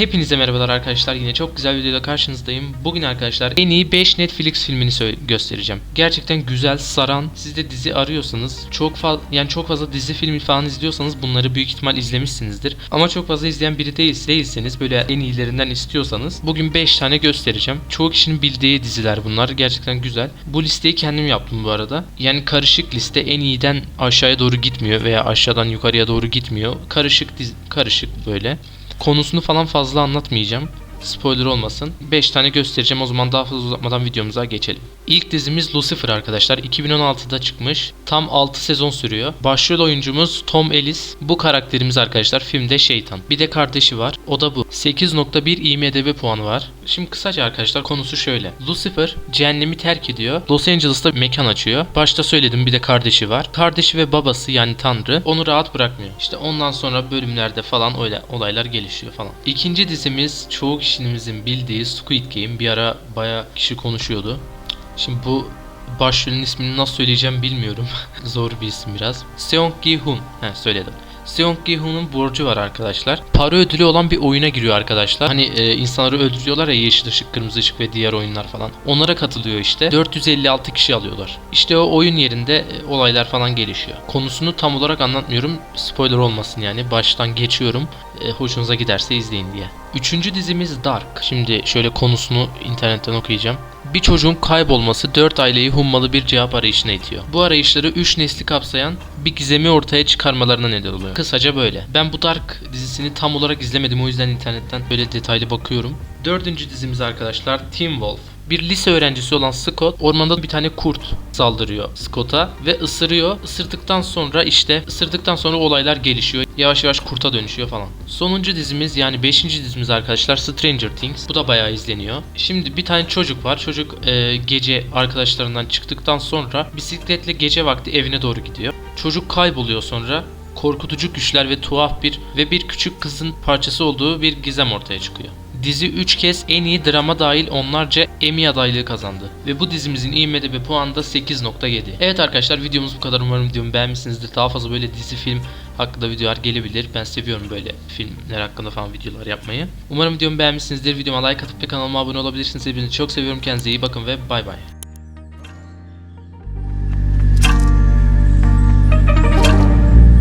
Hepinize merhabalar arkadaşlar. Yine çok güzel videoda karşınızdayım. Bugün arkadaşlar en iyi 5 Netflix filmini göstereceğim. Gerçekten güzel, saran. Siz de dizi arıyorsanız, çok fazla yani çok fazla dizi filmi falan izliyorsanız bunları büyük ihtimal izlemişsinizdir. Ama çok fazla izleyen biri değil, değilseniz böyle en iyilerinden istiyorsanız bugün 5 tane göstereceğim. Çoğu kişinin bildiği diziler bunlar. Gerçekten güzel. Bu listeyi kendim yaptım bu arada. Yani karışık liste en iyiden aşağıya doğru gitmiyor veya aşağıdan yukarıya doğru gitmiyor. Karışık karışık böyle. Konusunu falan fazla anlatmayacağım. Spoiler olmasın. 5 tane göstereceğim o zaman daha fazla uzatmadan videomuza geçelim. İlk dizimiz Lucifer arkadaşlar. 2016'da çıkmış. Tam 6 sezon sürüyor. Başrol oyuncumuz Tom Ellis. Bu karakterimiz arkadaşlar filmde şeytan. Bir de kardeşi var. O da bu. 8.1 IMDB puanı var. Şimdi kısaca arkadaşlar konusu şöyle. Lucifer cehennemi terk ediyor. Los Angeles'ta mekan açıyor. Başta söyledim bir de kardeşi var. Kardeşi ve babası yani Tanrı onu rahat bırakmıyor. İşte ondan sonra bölümlerde falan öyle olaylar gelişiyor falan. İkinci dizimiz çoğu kişimizin bildiği Squid Game. Bir ara baya kişi konuşuyordu. Şimdi bu başrolün ismini nasıl söyleyeceğim bilmiyorum. Zor bir isim biraz. Seong Gi-hun. He söyledim. Seong Gi-hun'un borcu var arkadaşlar. Para ödülü olan bir oyuna giriyor arkadaşlar. Hani e, insanları öldürüyorlar ya yeşil ışık, kırmızı ışık ve diğer oyunlar falan. Onlara katılıyor işte. 456 kişi alıyorlar. İşte o oyun yerinde e, olaylar falan gelişiyor. Konusunu tam olarak anlatmıyorum. Spoiler olmasın yani. Baştan geçiyorum. E, hoşunuza giderse izleyin diye. Üçüncü dizimiz Dark. Şimdi şöyle konusunu internetten okuyacağım. Bir çocuğun kaybolması 4 aileyi hummalı bir cevap arayışına itiyor. Bu arayışları 3 nesli kapsayan bir gizemi ortaya çıkarmalarına neden oluyor. Kısaca böyle. Ben bu Dark dizisini tam olarak izlemedim o yüzden internetten böyle detaylı bakıyorum. Dördüncü dizimiz arkadaşlar Teen Wolf. Bir lise öğrencisi olan Scott ormanda bir tane kurt saldırıyor Scott'a ve ısırıyor. Isırdıktan sonra işte ısırdıktan sonra olaylar gelişiyor. Yavaş yavaş kurta dönüşüyor falan. Sonuncu dizimiz yani 5. dizimiz arkadaşlar Stranger Things. Bu da bayağı izleniyor. Şimdi bir tane çocuk var. Çocuk e, gece arkadaşlarından çıktıktan sonra bisikletle gece vakti evine doğru gidiyor. Çocuk kayboluyor sonra korkutucu güçler ve tuhaf bir ve bir küçük kızın parçası olduğu bir gizem ortaya çıkıyor. Dizi 3 kez en iyi drama dahil onlarca Emmy adaylığı kazandı. Ve bu dizimizin IMDb puanı da 8.7. Evet arkadaşlar videomuz bu kadar. Umarım videomu beğenmişsinizdir. Daha fazla böyle dizi film hakkında videolar gelebilir. Ben seviyorum böyle filmler hakkında falan videolar yapmayı. Umarım videomu beğenmişsinizdir. Videoma like atıp ve kanalıma abone olabilirsiniz. Hepinizi çok seviyorum. Kendinize iyi bakın ve bay bay.